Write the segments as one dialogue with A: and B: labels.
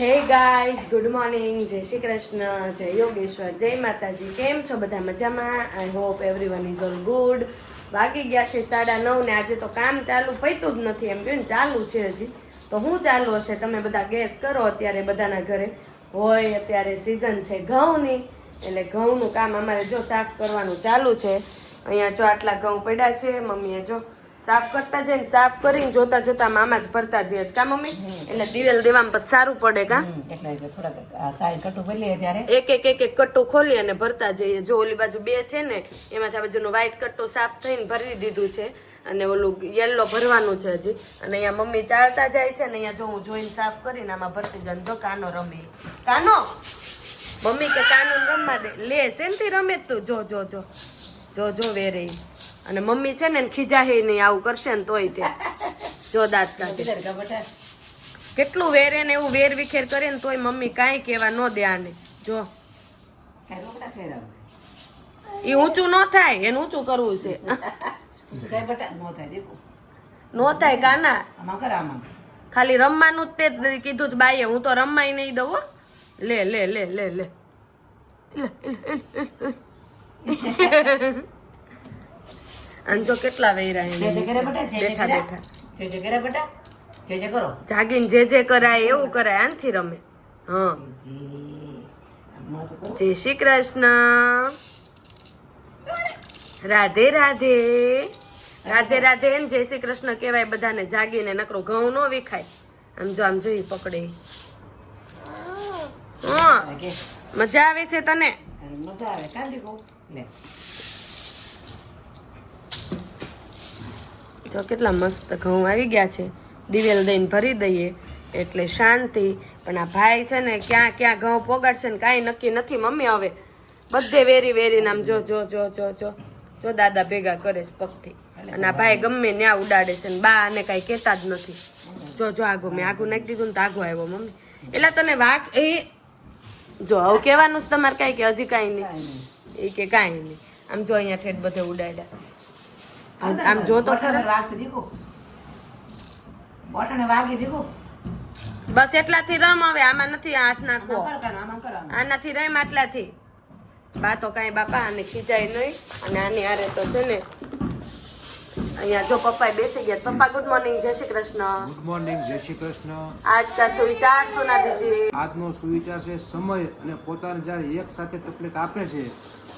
A: Hey guys good morning જય શ્રી કૃષ્ણ, જય યોગેશ્વર, જય માતાજી. કેમ છો બધા મજામાં? I hope everyone is all good વાગી ગયા છે સાડા નવ ને આજે તો કામ ચાલુ પૈતું જ નથી એમ કહ્યું ચાલુ છે હજી. તો હું ચાલુ હશે? તમે બધા ગેસ કરો અત્યારે બધાના ઘરે. હોય અત્યારે સિઝન છે ઘઉંની. એટલે ઘઉંનું કામ અમારે જો સાફ કરવાનું ચાલુ છે. અહીંયા જો આટલા ઘઉં પડ્યા છે, મમ્મીએ જો સાફ કરતા જઈને સાફ કરીને જોતા જોતા મામા જ ભરતા જઈએ કા મમ્મી? એટલે દિવેલ દેવામાં પછી સારું પડે કા?
B: એટલે થોડાક સાઈડ કટુ ભરીએ ત્યારે.
A: એક એક એક એક કટ્ટું ખોલી અને ભરતા જઈએ. જો ઓલી બાજુ બે છે ને એમાંથી આ બાજુનો વ્હાઈટ કટ્ટો સાફ થઈને ભરી દીધું છે અને ઓલું યલો ભરવાનું છે હજી. અને અહીંયા મમ્મી ચાલતા જાય છે ને અહીંયા જો હું જોઈને સાફ કરીને આમાં ભરતી જાય જો કાનો રમે. કાનો? મમ્મી કે કાનો રમવા દે. લે શેનથી રમે તું? જો જો જો. જો જો વેરે. અને મમ્મી છે ને ખીજાહે નહીં આવું કરશે ને તોય તે જો દાંત કાઢે કેટલું વેરે ને એવું વેર વિખેર કરે ને તોય મમ્મી કાંઈ કહેવા ન દે આને. જો. એ ઊંચું ન થાય એને ઊંચું કરવું છે.
B: નો થાય
A: કાના? ખાલી રમવાનું જ તે કીધું જ બાઈએ હું તો રમવાય નહીં દઉં હો. લે લે લે લે લે. અને તો કેટલા વેરા બેઠા બેઠા.
B: જે જે કરે બેટા જે જે કરો.
A: જાગીને જે જે કરાય એવું કરાય આનથી રમે. હા.
B: આમાં
A: જય શ્રી કૃષ્ણ. રાધે રાધે. રાધે રાધે એમ જય શ્રી કૃષ્ણ કહેવાય બધાને. જાગીને નકરો ઘઉં નો વિખાય. આમ જો આમ જોઈ પકડે. હા. મજા આવે છે તને?
B: મજા આવે. કાંદી દેખો
A: જો કેટલા મસ્ત ઘઉં આવી ગયા છે. દિવેલ દઈને ભરી દઈએ એટલે શાંતિ. પણ આ ભાઈ છે ને ક્યાં ક્યાં ઘઉં પોગાડશે ને કાંઈ નક્કી નથી મમ્મી હવે. બધે વેરી વેરીને આમ જો જો જો જો જો જો દાદા ભેગા કરે છે પગથી. અને આ ભાઈ ગમે ત્યાં ઉડાડે છે ને બા આને કાંઈ કહેતા જ નથી. જો જો આગો મેં આગું નાખી દીધું ને તો આગો આવ્યો મમ્મી. એટલે તને વાક એ જો હવે કહેવાનું જ તમારે કાંઈ કે હજી કાંઈ નહીં. એ કે કાંઈ નહીં. આમ જો અહીંયા ઠેઠ બધે ઉડાડ્યા. આમ જો તો બસ એટલાથી રમ હવે આમાં નથી હાથ નાખવો. આનાથી રમ આટલાથી. બા તો કાંઈ બાપા આને ખીજાય નહીં અને આની આરે તો છે ને અહીંયા જો પપ્પા બેસી ગયા. પપ્પા ગુડ મોર્નિંગ જય શ્રી કૃષ્ણ.
C: ગુડ મોર્નિંગ જય શ્રી કૃષ્ણ.
A: આજ કા સુવિચાર સુના દીજીએ
C: આજનો સુવિચાર છે સમય અને પોતાને જ્યારે એક સાથે તકલીફ આપે છે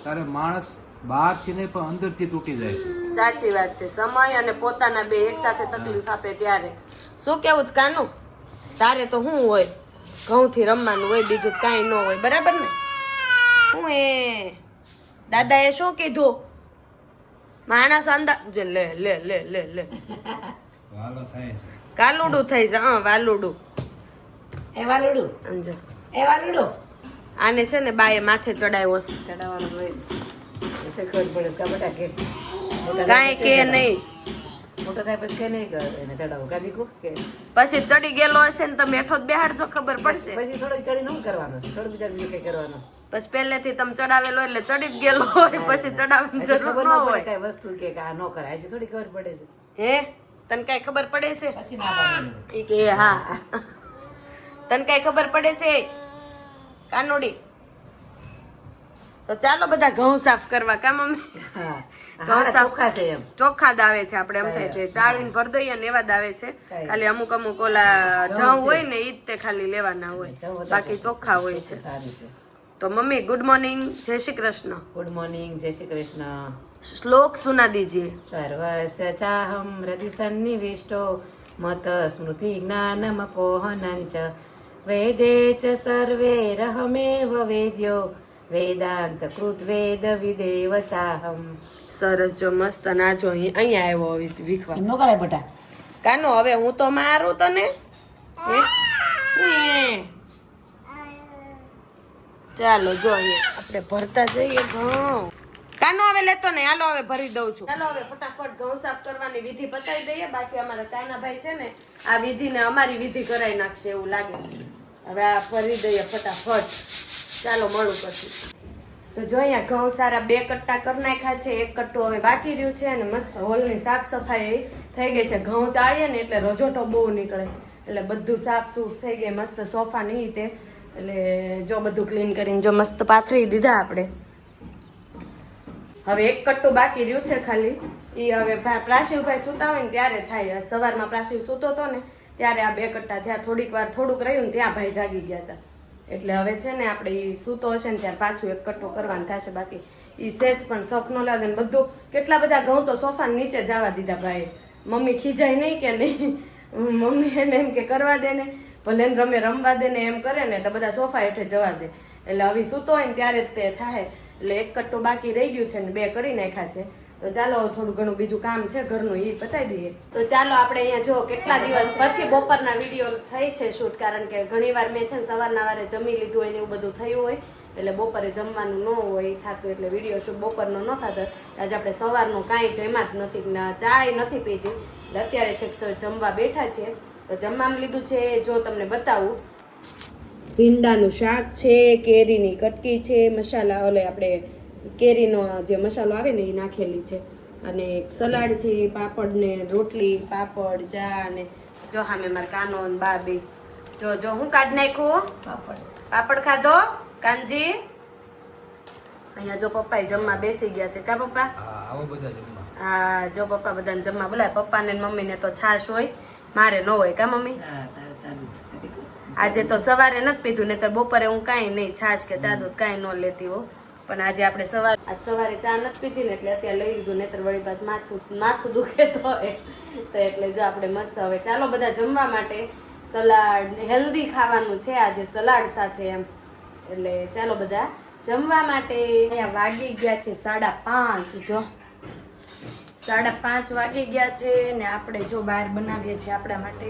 C: ત્યારે માણસ બહારથી નહીં પણ અંદરથી તૂટી જાય
A: સાચી વાત છે. સમય અને પોતાના બે એક સાથે તકલીફ આપે ત્યારે. શું કેવું છે કાનું? તારે તો શું હોય? ઘઉંથી રમવાનું હોય બીજું કાંઈ ન હોય બરાબર ને? હું એ? દાદાએ શું કીધું? માણસ અંદા જે લે લે લે લે લે. કાલુડું થઈ છે હા વાલુડું.
B: એ વાલુડું?
A: અંજો
B: એ વાલુડું?
A: આને છે ને બાએ માથે ચડાવ્યો છે.
B: ચડાવવાનું હોય. ખબર પડે છે કા બેટા કે
A: કાંઈ કે નહીં.
B: મોટો થાય પછી કે નહીં એને ચડાવું. કા દીકુ કે?
A: પછી ચડી ગયેલો હશે ને તમે એઠો જ બેહાડજો ખબર પડશે.
B: પછી થોડું ચડી નું કરવાનું છે? થોડું બીજા બીજું કઈ કરવાનું
A: પછી પહેલેથી તમે ચડાવેલો એટલે ચડી જ ગયેલો હોય પછી ચડાવવાની જરૂર ન હોય.
B: કઈ વસ્તુ કે આ ન કરાય. હજી થોડી ખબર પડે છે.
A: હે? તને કઈ ખબર પડે છે?
B: પછી ના
A: કે હા. તને કઈ ખબર પડે છે? કાનુડી. તો ચાલો બધા ઘઉં સાફ કરવા કા મમ્મી?
B: ઘઉં
A: સાફ-
B: છે એમ.
A: ચોખ્ખા દાવે છે આપણે એમ થાય છે. ચાળીને ભર દઈએ ને એવા દાવે છે. ખાલી અમુક અમુક ઓલા
B: જવ
A: હોય ને ઈ જ તે ખાલી લેવાના હોય. બાકી ચોખ્ખા હોય છે. તો મમ્મી ગુડ મોર્નિંગ જય શ્રી કૃષ્ણ.
B: ગુડ મોર્નિંગ જય શ્રી કૃષ્ણ.
A: શ્લોક સુના દીજીએ.
B: સર્વસ્ય ચાહમ હૃદય સન્નિવિષ્ટો મત સ્મૃતિ જ્ઞાનમપોહનં ચ વેદે ચ સર્વે રહમેવ વેદ્યો. વેદાંત કૃત વેદ વિદેવ ચાહમ
A: સરસ જો મસ્ત નાચો અહીં અહીંયા આવ્યો હવે વીખવા.
B: નો કરાય બટા.
A: કાનો હવે હું તો મારું તને. ચાલો જો અહીંયા. આપણે ભરતા જઈએ ઘઉં. કાનો હવે લેતો ને હાલો હવે ભરી દઉં છું. ચાલો હવે ફટાફટ ઘઉં સાફ કરવાની વિધિ પતાવી દઈએ. બાકી અમારા કાનાભાઈ છે ને આ વિધિને અમારી વિધિ કરાવી નાખશે એવું લાગે. હવે આ ભરી દઈએ ફટાફટ. ચાલો મળું પછી. તો જો અહીંયા ઘઉં સારા બે કટ્ટા કરી નાખ્યા છે, એક કટ્ટું હવે બાકી રહ્યું છે અને મસ્ત હોલની સાફ સફાઈ થઈ ગઈ છે. ઘઉં ચાળીએ ને એટલે રજોટો બહુ નીકળે. એટલે બધું સાફ સૂફ થઈ ગઈ, મસ્ત સોફા નહીં તે. એટલે જો બધું ક્લીન કરીને જો મસ્ત પાથરી દીધા આપણે. હવે એક કટ્ટું બાકી રહ્યું છે ખાલી. એ હવે પ્રાસીવભાઈ સૂતા હોય ને ત્યારે થાય. સવારમાં પ્રાસીવ સૂતો હતો ને, ત્યારે આ બે કટ્ટા થયા થોડીક વાર થોડુંક રહ્યું ને ત્યાં ભાઈ જાગી ગયા હતા. એટલે હવે છે ને આપણે એ સૂતો હશે ને ત્યારે પાછું એક કટ્ટો કરવાનું થશે બાકી. એ સેજ પણ શોખ ન લાગે ને બધું. કેટલા બધા ઘઉં તો સોફા નીચે જવા દીધા ભાઈ. મમ્મી ખીજાય નહીં કે નહીં? મમ્મી એને એમ કે કરવા દે ને. ભલે રમે રમવા દે ને એમ કરે ને તો બધા સોફા હેઠે જવા દે. એટલે હવે સૂતો હોય ને ત્યારે જ તે થાય. એટલે એક કટ્ટો બાકી રહી ગયું છે ને બે કરી નાખ્યા છે. તો ચાલો થોડું ઘણું બીજું કામ છે, ઘરનું એ બતાવી દઈએ. તો ચાલો આપણે અહીંયા જો કેટલા દિવસ પછી બપોરના વીડિયો થઈ છે શૂટ, કારણ કે ઘણીવાર મેં છે ને સવારના વારે જમી લીધું હોય ને એવું બધું થયું હોય, એટલે બપોરે જમવાનું ન હોય થતું એટલે વીડિયો શૂટ બપોરનો ન થતો. આજે આપણે સવારનું કાંઈ જમ્યા જ નથી ચાય નથી એટલે અત્યારે છેક જમવા બેઠા છીએ. તો જમવામાં લીધું છે જો તમને બતાવું. ભીંડાનું શાક છે કેરીની કટકી છે મસાલા ઓલે આપણે કેરીનો જે મસાલો આવે ને એ નાખેલી છે. અને એક સલાડ છે પાપડ ને રોટલી પાપડ ચા ને જો હા મેં મારા કાનો ને બાબી. જો જો હું કાઢ નાખ્યું
B: પાપડ.
A: પાપડ ખાધો? કાનજી? અહીંયા જો પપ્પા જમવા બેસી ગયા છે. કા પપ્પા?
C: હા
A: જો પપ્પા બધાને જમવા બોલાય પપ્પાને ને મમ્મીને તો છાશ હોય. મારે ન હોય કા મમ્મી. આજે તો સવારે નથી પીધું, નહીતર બપોરે હું કાંઈ નહીં, છાશ કે ચા દૂધ કાંઈ ન લેતી હો. પણ આજે આપણે સવારે આજ સવારે ચા નથી પીધી ને એટલે અત્યારે લઈ લીધું નેતર વળી પાછ માથું માથું દુખે તો તો એટલે જો આપણે મસ્ત હવે ચાલો બધા જમવા માટે સલાડ હેલ્ધી ખાવાનું છે આજે સલાડ સાથે એમ. એટલે ચાલો બધા જમવા માટે અહીંયા વાગી ગયા છે સાડા પાંચ, જો. સાડા પાંચ વાગી ગયા છે ને આપણે જો બહાર બનાવીએ છીએ આપણા માટે.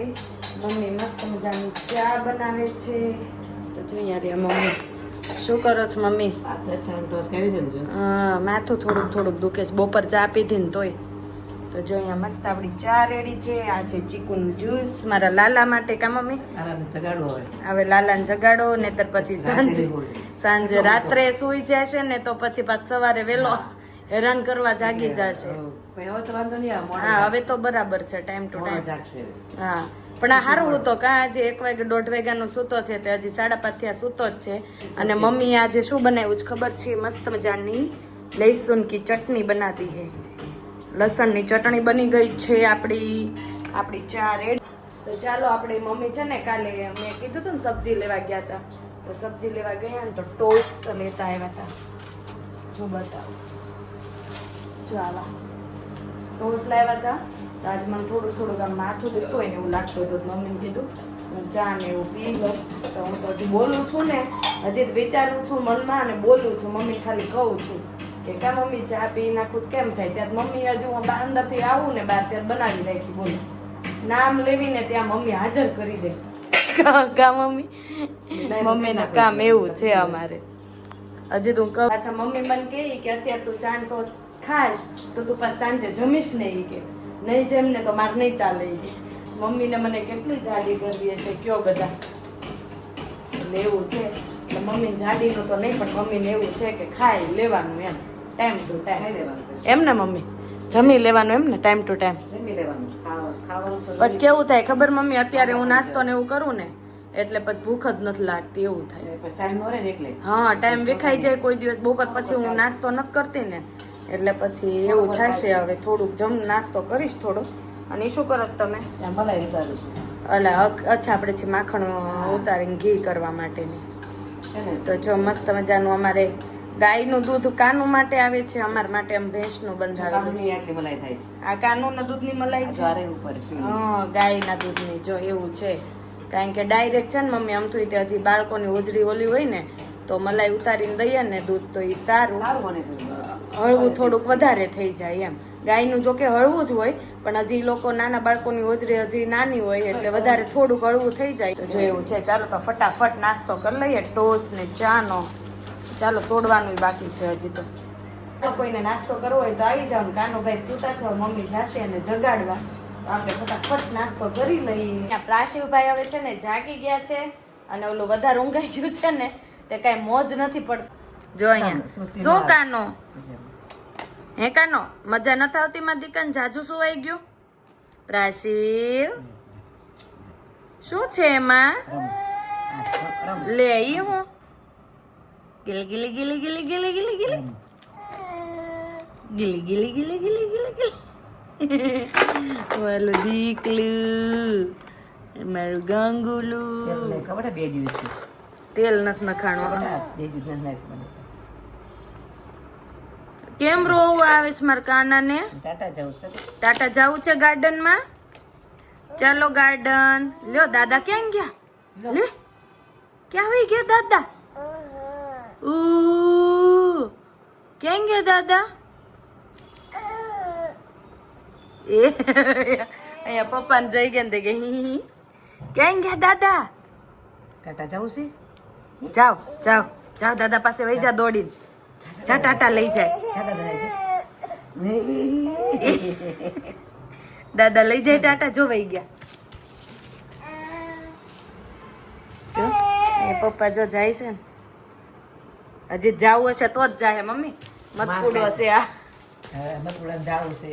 A: મમ્મી મસ્ત મજાની ચા બનાવે છે. તો જોઈએ રે મમ્મી. શું કરો છો મમ્મી? હા માથું થોડુંક થોડુંક દુખે છે. બપોર ચા પીધી ને તોય. તો જો અહીંયા મસ્ત આપણી ચા રેડી છે. આ છે ચીકુનું જ્યુસ. મારા લાલા માટે કા મમ્મી? હવે. લાલાને જગાડો ને તર પછી સાંજે સાંજે રાત્રે સૂઈ જશે ને તો પછી પાછ સવારે વહેલો હેરાન કરવા જાગી જશે.
B: હવ. તો વાંધો નહીં
A: હા હવે તો બરાબર છે ટાઈમ ટુ ટાઈમ હા પણ આ સારું હતો કા આજે એક વાગે દોઢ વાગ્યાનો સૂતો છે તે હજી સાડા પાંચ થયા સૂતો જ છે. અને મમ્મી આજે શું બનાવ્યું છે ખબર છે? મસ્ત મજાની લહેસુન કી ચટણી બનાતી હે લસણની ચટણી બની ગઈ છે આપણી આપણી ચા રેડ. તો ચાલો આપણે મમ્મી છે ને કાલે મેં કીધું હતું ને સબ્જી લેવા ગયા હતા તો સબ્જી લેવા ગયા ને તો ટોસ્ટ લેતા આવ્યા હતા જો બતાવો. જો આવા ટોસ્ટ લાવ્યા હતા. તો આજે મને થોડું થોડુંક આમ માથું દુખતું હોય ને એવું લાગતું હતું. તો મમ્મીને કીધું હું ચા ને એવું પી લઉં તો હું તો હજી બોલું છું ને હજી વિચારું છું મનમાં અને બોલું છું. મમ્મી ખાલી કહું છું કે કા મમ્મી ચા પી નાખું કેમ થાય? ત્યારે મમ્મી હજુ હું અંદરથી આવું ને બહાર ત્યારે બનાવી રાખી બોલું. નામ લેવીને ત્યાં મમ્મી હાજર કરી દે. કા કા મમ્મી? મમ્મીના કામ એવું છે અમારે. હજી તું કહું. પાછા મમ્મી મને કહે કે અત્યારે તું ચાંદ ટોસ ખાશ તો તું પાછ સાંજે જમીશ ને એ કે. નહીં જેમ ને તો મારે નહીં ચાલે એ મમ્મીને મને કેટલી જાડી કરવી હશે કયો બધા? એવું છે. એટલે મમ્મીને જાડીનું તો નહીં પણ મમ્મીને એવું છે કે ખાય લેવાનું એમ. ટાઈમ ટુ ટાઈમ
B: લેવાનું
A: એમ ને મમ્મી? જમી લેવાનું એમ ને ટાઈમ ટુ ટાઈમ
B: જમી લેવાનું.
A: પછી કેવું થાય? ખબર મમ્મી અત્યારે હું નાસ્તો ને એવું કરું ને એટલે પછી ભૂખ જ નથી લાગતી એવું થાય.
B: ટાઈમ એટલે.
A: હા ટાઈમ વિખાઈ જાય કોઈ દિવસ. બપોર પછી હું નાસ્તો નથી કરતી ને એટલે પછી એવું થશે હવે થોડુંક જમ નાસ્તો કરીશ થોડુંક અને શું કરો તમે? એટલે અચ્છા આપણે છે માખણ ઉતારીને ઘી કરવા માટેની. તો જો મસ્ત મજાનું અમારે ગાયનું દૂધ કાનું માટે આવે છે અમાર માટે આમ ભેંસનું બંધાવેલું છે. આ કાનુના દૂધની મલાઈ છે. હા ગાયના દૂધની જો એવું છે. કારણ કે ડાયરેક્ટ છે ને મમ્મી આમ તો હજી બાળકોની હોજરી ઓલી હોય ને તો મલાઈ ઉતારીને દઈએ ને દૂધ તો એ સારું. હળવું થોડુંક વધારે થઈ જાય એમ. ગાયનું જોકે હળવું જ હોય પણ હજી લોકો નાના બાળકોની હોજરી હજી નાની હોય એટલે વધારે થોડુંક હળવું થઈ જાય. તો જો એવું છે ચાલો તો ફટાફટ નાસ્તો કરી લઈએ ટોસ ને ચાનો. ચાલો તોડવાનું બાકી છે હજી તો. કોઈને નાસ્તો કરવો હોય તો આવી જાવ કાનો ભાઈ છૂટા છો મમ્મી જાશે અને જગાડવા. આપણે ફટાફટ નાસ્તો કરી લઈએ. પ્રાશિવભાઈ હવે છે ને જાગી ગયા છે અને ઓલું વધારે ઊંઘાઈ ગયું છે ને તે કઈ મોજ નથી પડતી. જો અહીંયા. શું કાનો? હે કાનો? મજા નથી આવતી માં દીકન જાજુ સુવાઈ ગયું? પ્રાશિવ શું છે એમાં? લે ઈ હું. ગીલી ગીલી ગીલી ગીલી ગીલી ગીલી ગીલી. ગીલી ગીલી ગીલી ગીલી ગીલી ગીલી. મારું દીકલું. મારું ગાંગુલું.
B: ખબર બે દિવસથી.
A: તેલ નથી નખાણું કેમ રોવું આવે છે મારા કાનાને?
B: ટાટા જાઉં છે
A: ટાટા. જવું છે ગાર્ડનમાં? ચાલો ગાર્ડન. લ્યો દાદા ક્યાં ગયા? લે. ક્યાં હોય ગયા દાદા? ઉ ક્યાં ગયા દાદા? એ અહીંયા પપ્પાને જઈ ગયા ને તે કે. ક્યાં ગયા દાદા?
B: ટાટા જાઉં છે.
A: જાઓ જાઓ જાઓ દાદા પાસે વહી જા દોડીને. જા ટાટા લઈ જાય.
B: દાદા
A: લઈ જાય ટાટા જો વહી ગયા. જો એ પપ્પા જો જાય છે ને. હજી જાવું હશે તો જ જાય મમ્મી. મત
B: હશે
A: છે આ
B: મથુરા જાવું છે.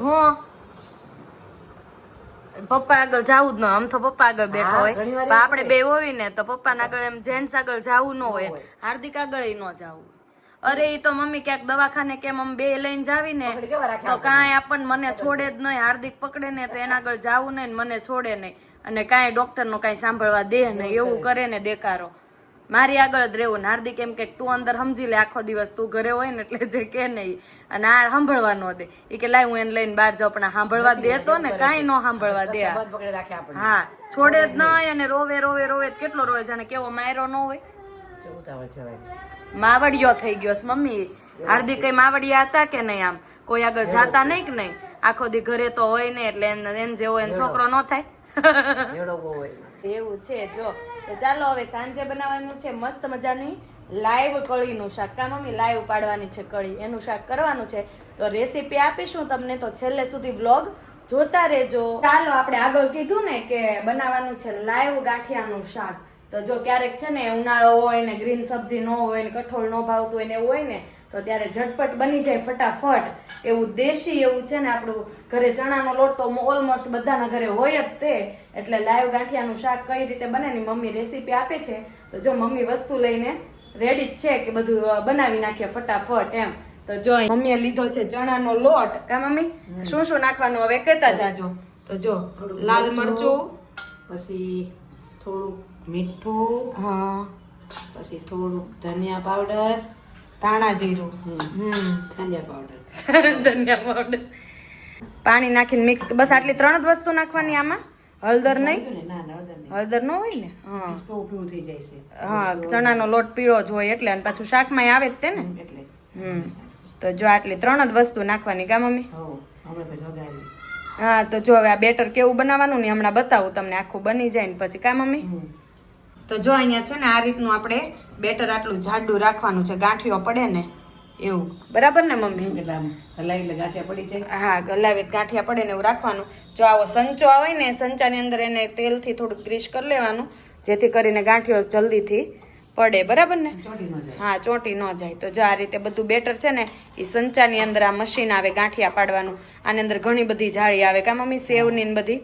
A: હું. પપ્પા આગળ જવું જ ન આમ તો પપ્પા આગળ બેઠો હોય. પણ આપણે બે હોય ને તો પપ્પા આગળ એમ જેન્ટ્સ આગળ જાવું ન હોય. હાર્દિક આગળ ન જવું. અરે એ તો મમ્મી ક્યાંક દવાખાને કેમ આમ બે લઈને જાવી ને તો કાંઈ આપણને મને છોડે જ નહીં. હાર્દિક પકડે ને તો એના આગળ જાવું નહીં મને છોડે નહીં. અને કાંઈ ડોક્ટરનું કાંઈ સાંભળવા દે નહીં. એવું કરે ને દેકારો મારી આગળ જ રહેવું. હાર્દિક એમ કે તું અંદર સમજી લે આખો દિવસ તું ઘરે હોય ને એટલે જે કે નહીં. અને આ સાંભળવા ન દે. એ કે લાય હું એને લઈને બહાર જાઉં. પણ સાંભળવા દે તો ને કાંઈ ન સાંભળવા દે હા છોડે જ નહીં. અને રોવે રોવે રોવે કેટલો રોવે જાણે કેવો માયરો ન હોય. માવડિયો થઈ ગયો મમ્મી. હાર્દિક કઈ માવડિયા હતા કે નહીં આમ? કોઈ આગળ જાતા નહીં કે નહીં? આખો દી ઘરે તો હોય ને એટલે એને એને જેવો એને છોકરો ન થાય. એવું છે, જો. તો ચાલો હવે સાંજે બનાવવાનું છે, મસ્ત મજાની લાઈવ કળીનું શાક. કા મમ્મી, લાઈવ પાડવાની છે કળી. એનું શાક કરવાનું છે. તો રેસીપી આપીશું તમને, તો છેલ્લે સુધી બ્લોગ જોતા રહેજો. ચાલો, આપણે આગળ કીધું ને કે બનાવવાનું છે લાઈવ ગાંઠિયાનું શાક. તો જો ક્યારેક છે ને ઉનાળો હોય ને, ગ્રીન સબ્જી ન હોય ને, કઠોળ ન ભાવતું હોય ને એવું હોય ને તો ત્યારે ઝટપટ બની જાય ફટાફટ. એવું દેશી એવું છે ને આપણું ઘરે ચણાનો લોટ તો ઓલમોસ્ટ બધાના ઘરે હોય જ તે. એટલે લાઈવ ગાંઠિયાનું શાક કઈ રીતે બને ની મમ્મી રેસીપી આપે છે. તો જો મમ્મી વસ્તુ લઈને રેડી જ છે કે બધું બનાવી નાખીએ ફટાફટ એમ. તો જો મમ્મીએ લીધો છે ચણાનો લોટ. કા મમ્મી? શું શું નાખવાનું? હવે કહેતા જાજો. તો જો લાલ
B: મરચું. પછી થોડુંક મીઠું.
A: હા.
B: પછી થોડુંક ધનિયા પાવડર
A: ધાણા જીરું.
B: ધનિયા પાવડર
A: ધનિયા પાવડર પાણી નાખીને મિક્સ બસ આટલી ત્રણ જ વસ્તુ નાખવાની આમાં? હળદર નહીં? હળદર ન હોય ને? હા. હા ચણાનો લોટ પીળો જ હોય એટલે અને પાછું શાકમાં આવે જ તે ને?
B: એટલે.
A: હમ. તો જો આટલી ત્રણ જ વસ્તુ નાખવાની કા મમ્મી?
B: હા
A: તો જો હવે આ બેટર કેવું બનાવવાનું ને હમણાં બતાવું તમને. આખું બની જાય ને પછી. કા મમ્મી? તો જો અહીંયા છે ને આ રીતનું આપણે બેટર આટલું જાડું રાખવાનું છે ગાંઠિયો પડે ને એવું. બરાબર ને મમ્મી?
B: એટલે આમ હલાવી ગાંઠિયા પડી જાય.
A: હા ગલાવી ગાંઠિયા પડે ને એવું રાખવાનું. જો આવો સંચો આવે ને સંચાની અંદર એને તેલથી થોડુંક ગ્રીસ કરી લેવાનું જેથી કરીને ગાંઠિયો જલ્દીથી પડે. બરાબર ને? હા ચોંટી ન જાય. તો જો આ રીતે બધું બેટર છે ને એ સંચાની અંદર આ મશીન આવે ગાંઠિયા પાડવાનું આની અંદર ઘણી બધી જાળી આવે. કા મમ્મી સેવની બધી?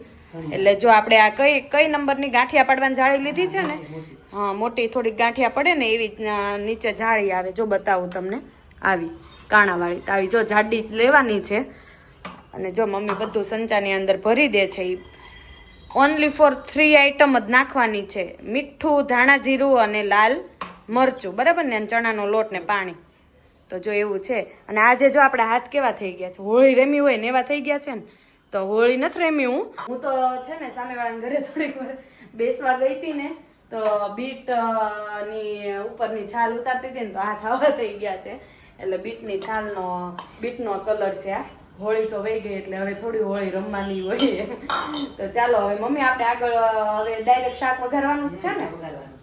A: એટલે જો આપણે આ કઈ કઈ નંબરની ગાંઠિયા પાડવાની જાળી લીધી છે ને હા, મોટી થોડીક ગાંઠિયા પડે ને એવી નીચે જાળી આવે, જો બતાવું તમને. આવી, કાણાવાળી. આવી, જો જાડી લેવાની છે. અને જો મમ્મી બધું સંચાની અંદર ભરી દે છે એ ઓનલી ફોર થ્રી આઈટમ જ નાખવાની છે. મીઠું, ધાણા જીરું અને લાલ મરચું. બરાબર ને? ચણાનો લોટ ને પાણી. તો જો એવું છે. અને આજે જો આપણા હાથ કેવા થઈ ગયા છે? હોળી રેમી હોય ને એવા થઈ ગયા છે ને? તો હોળી નથી રેમી હું. હું તો છે ને સામેવાળાના ઘરે થોડીક બેસવા ગઈ હતી ને. તો બીટની ઉપરની છાલ ઉતારતી હતી ને તો હાથ આવા થઈ ગયા છે. એટલે બીટની છાલનો બીટનો કલર છે આ. હોળી તો વહી ગઈ એટલે હવે થોડી હોળી રમવાની હોય તો ચાલો હવે મમ્મી આપણે આગળ હવે ડાયરેક્ટ શાક વઘારવાનું જ છે ને?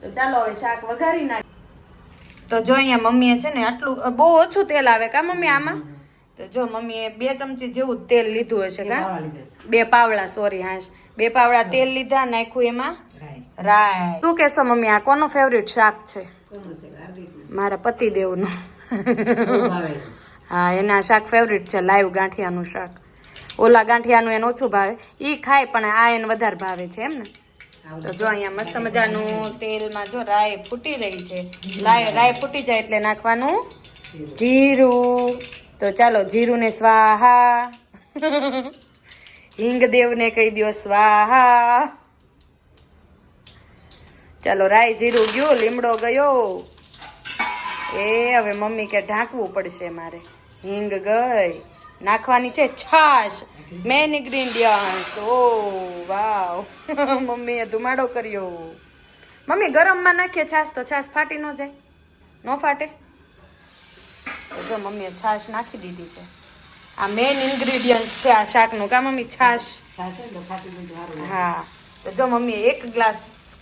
A: તો ચાલો હવે શાક વઘારી નાખ. તો જો અહીંયા મમ્મીએ છે ને આટલું બહુ ઓછું તેલ આવે કા મમ્મી આમાં? તો જો મમ્મીએ બે ચમચી જેવું તેલ લીધું હશે કા. બે પાવડા સોરી હાશ. બે પાવડા તેલ લીધા નાખ્યું એમાં. રાય શું કહેશો મમ્મી આ કોનું ફેવરિટ શાક છે?
B: કોનું છે? હાર્દિકનું.
A: મારા
B: પતિ દેવનું.
A: હા એના શાક ફેવરિટ છે લાઈવ ગાંઠિયાનું શાક. ઓલા ગાંઠિયાનું એને ઓછું ભાવે. ઈ ખાય પણ આ એને વધારે ભાવે છે એમ ને? તો જો અહીંયા મસ્ત મજાનું તેલમાં જો રાઈ ફૂટી રહી છે. લાય રાઈ ફૂટી જાય એટલે નાખવાનું જીરું. તો ચાલો જીરું ને સ્વાહા. હિંગ દેવને કહી દો સ્વાહા. ચાલો રાઈ જીરું ગયું લીમડો ગયો. એ હવે મમ્મી કે ઢાંકવું પડશે મારે. હિંગ ગઈ. નાખવાની છે છાશ. Main ingredient. ઓ વાવ. મમ્મીએ ધુમાડો કર્યો. મમ્મી ગરમમાં નાખીએ છાશ તો છાશ ફાટી ન જાય. ન ફાટે? જો મમ્મીએ છાશ નાખી દીધી છે. આ મેન ઇન્ગ્રીડિયન્ટ છે આ શાકનું. કા મમ્મી છાશ. હા. તો જો મમ્મીએ એક ગ્લાસ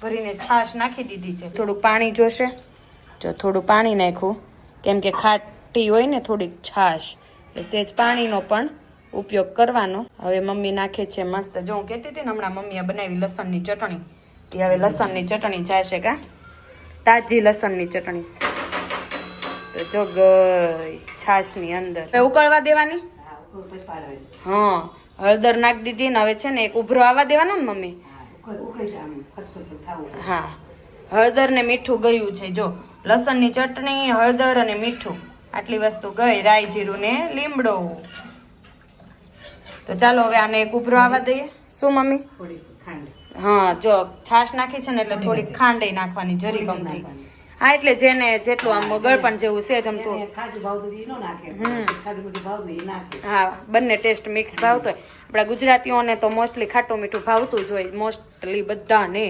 A: ભરીને છાશ નાખી દીધી છે. થોડું પાણી જોશે. જો થોડું પાણી નાખ્યું કેમ કે ખાટી હોય ને થોડીક છાશ તો સેજ પાણીનો પણ ઉપયોગ કરવાનો. હવે મમ્મી નાખે છે મસ્ત. જો હું કહેતી હતી ને હમણાં મમ્મીએ બનાવી લસણની ચટણી. એ હવે લસણની ચટણી જશે કા? તાજી લસણની ચટણી છે. તો જો ગઈ છાશની અંદર. હવે ઉકળવા દેવાની?
B: હા ઉકળું પછી પાડવાની.
A: હા હળદર નાખી દીધી ને હવે છે ને એક ઉભરો આવવા દેવાનો ને મમ્મી?
B: હા.
A: હળદર ને મીઠું ગયું છે. જો લસણની ચટણી હળદર અને મીઠું. આટલી વસ્તુ ગઈ રાઈ જીરું ને લીમડો. તો ચાલો હવે આને એક ઉભરો આવવા દઈએ. શું મમ્મી? હા જો છાશ નાખી છે ને એટલે થોડીક ખાંડી નાખવાની જરી કમથી હા એટલે જેને જેટલું આમ ગળપણ જેવું છે જમતું હા બંને ટેસ્ટ મિક્સ ભાવતો હોય. આપણા ગુજરાતીઓને તો મોસ્ટલી ખાટું મીઠું ભાવતું જ હોય મોસ્ટલી બધાને.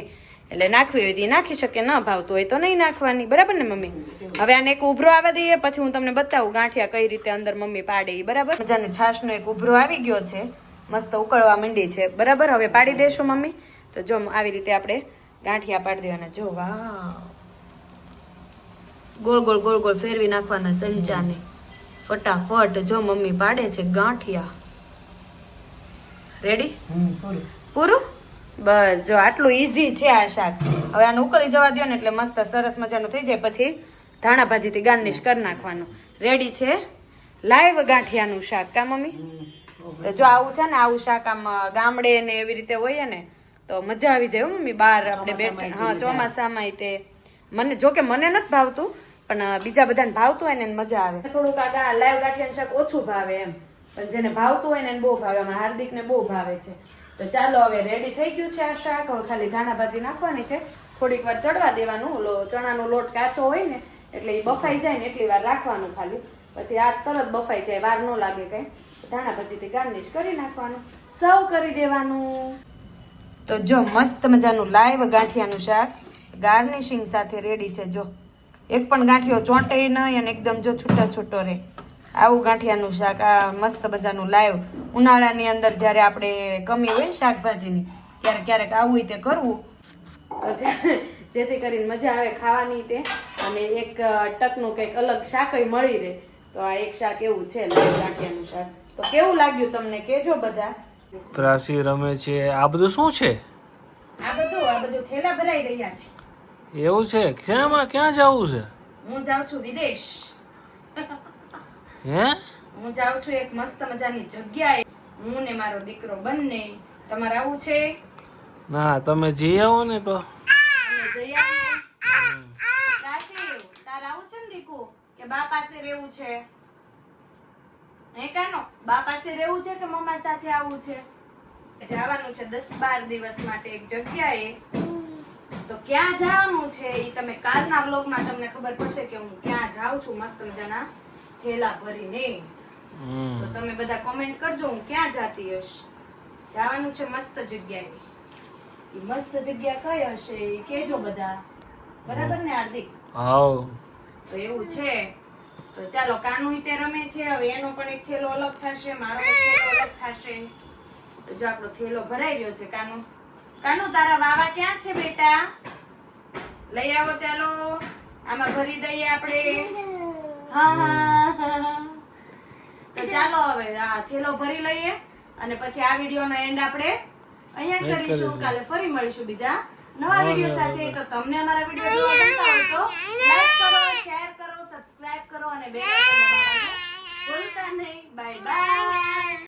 A: એટલે નાખવી હોય તો નાખી શકે ન ભાવતું હોય તો નહીં નાખવાની. બરાબર ને મમ્મી? હવે આને એક ઉભરો આવવા દઈએ પછી હું તમને બતાવું ગાંઠિયા કઈ રીતે અંદર મમ્મી પાડે ઈ બરાબર? મજાને છાશનો એક ઉભરો આવી ગયો છે મસ્ત ઉકળવા માંડી છે બરાબર? હવે પાડી દેશું મમ્મી. તો જો આવી રીતે આપણે ગાંઠિયા પાડી દેવાના. જો વાહ ગોળ ગોળ ગોળ ગોળ ફેરવી નાખવાના સંચાને. ફટાફટ જો મમ્મી પાડે છે ગાંઠિયા. રેડી પૂરું? બસ જો આટલું ઈઝી છે આ શાક. હવે આને ઉકળી જવા દો ને એટલે મસ્ત સરસ મજાનું થઈ જાય. પછી ધાણા ભાજીથી ગાર્નિશ કરી નાખવાનું. રેડી છે? લાઈવ ગાંઠિયાનું શાક કા મમ્મી? જો આવું છે ને આવું શાક આમ ગામડે ને એવી રીતે હોય ને તો મજા આવી જાય મમ્મી. બહાર આપણે બેઠા હા ચોમાસામાં તે. મને જો કે મને નથી ભાવતું પણ બીજા બધાને ભાવતું હોય ને મજા આવે. થોડુંક આ લાઈવ ગાંઠિયાનું શાક ઓછું ભાવે એમ. પણ જેને ભાવતું હોય ને બહુ ભાવે. હાર્દિક હાર્દિકને બહુ ભાવે છે. તો ચાલો હવે રેડી થઈ ગયું છે આ શાક. હવે ખાલી ધાણા ભાજી નાખવાની છે. થોડીક વાર ચડવા દેવાનું. ઓલો ચણાનો લોટ કાચો હોય ને, એટલે એ બફાઈ જાય ને એટલી વાર રાખવાનું ખાલી. પછી આ તરત બફાઈ જાય, વાર ન લાગે કઈ. ધાણા ભાજીથી ગાર્નિશ કરી નાખવાનું. સર્વ કરી દેવાનું. તો જો મસ્ત મજાનું લાઈવ ગાંઠિયાનું શાક. ગાર્નિશિંગ સાથે રેડી છે, જો. એક પણ ગાંઠિયો ચોંટે નહીં અને એકદમ જો છૂટા છૂટો રહે. આવું ગાંઠિયાનું શાક આ મસ્ત મજાનું લાઈવ. ઉનાળાની અંદર જ્યારે આપણે કમી હોય ને શાકભાજીની ત્યારે ક્યારેક આવું તે કરવું. જેથી કરીને મજા આવે ખાવાની તે. અને એક ટકનું કંઈક અલગ શાકય મળી રહે. તો આ એક શાક એવું છે લાઈવ ગાંઠિયાનું શાક. તો કેવું લાગ્યું તમને? કેજો બધા.
C: ત્રાસી રમે છે. આ બધું શું છે?
A: આ બધું આ બધું થેલા ભરાઈ રહ્યા છે.
C: એવું છે? ક્યાંમાં ક્યાં જવું છે?
A: હું જાઉં છું વિદેશ.
C: હે?
A: હું જાઉં છું એક મસ્ત મજાની જગ્યાએ. હું ને મારો દીકરો બંને. તમારે આવું છે?
C: ના તમે જઈ આવો ને તો.
A: જઈ આવીએ? રાશિવ, આવું છે ને દીકુ? કે બા પાસે રહેવું છે? હે કાનો? બા પાસે રહેવું છે કે મમ્મા સાથે આવું છે? જવાનું છે દસ બાર દિવસ માટે એક જગ્યાએ. તો ક્યાં જવાનું છે એ તમે કાલના બ્લોગમાં તમને ખબર પડશે કે હું ક્યાં જાઉં છું મસ્ત મજાના. થેલા ભરીને. તો તમે બધા કોમેન્ટ કરજો હું ક્યાં જાતી હશ? જવાનું છે મસ્ત જગ્યાએ. એ મસ્ત જગ્યા કઈ હશે એ કેજો બધા. બરાબર ને હાર્દિક?
C: હાવ
A: તો એવું છે. તો ચાલો કાનુ તે રમે છે. હવે એનો પણ એક થેલો અલગ થશે મારો થેલો અલગ થશે. તો જો આપણો થેલો ભરાઈ રહ્યો છે કાનુ. કાનુ તારા વાવા ક્યાં છે બેટા? લઈ આવો ચાલો. આમાં ભરી દઈએ આપણે. તો ચાલો હવે આ થેલો ભરી લઈએ અને પછી આ વિડીયોનો એન્ડ આપણે અહીંયા કરીશું. કાલે ફરી મળીશું બીજા નવા વીડિયો સાથે. તો તમને અમારા વીડિયો જોવા ગમતા હોય તો લાઈક કરો શેર કરો સબસ્ક્રાઇબ કરો અને બેલ આઇકન દબાવવાનું ભૂલતા નહીં. Bye bye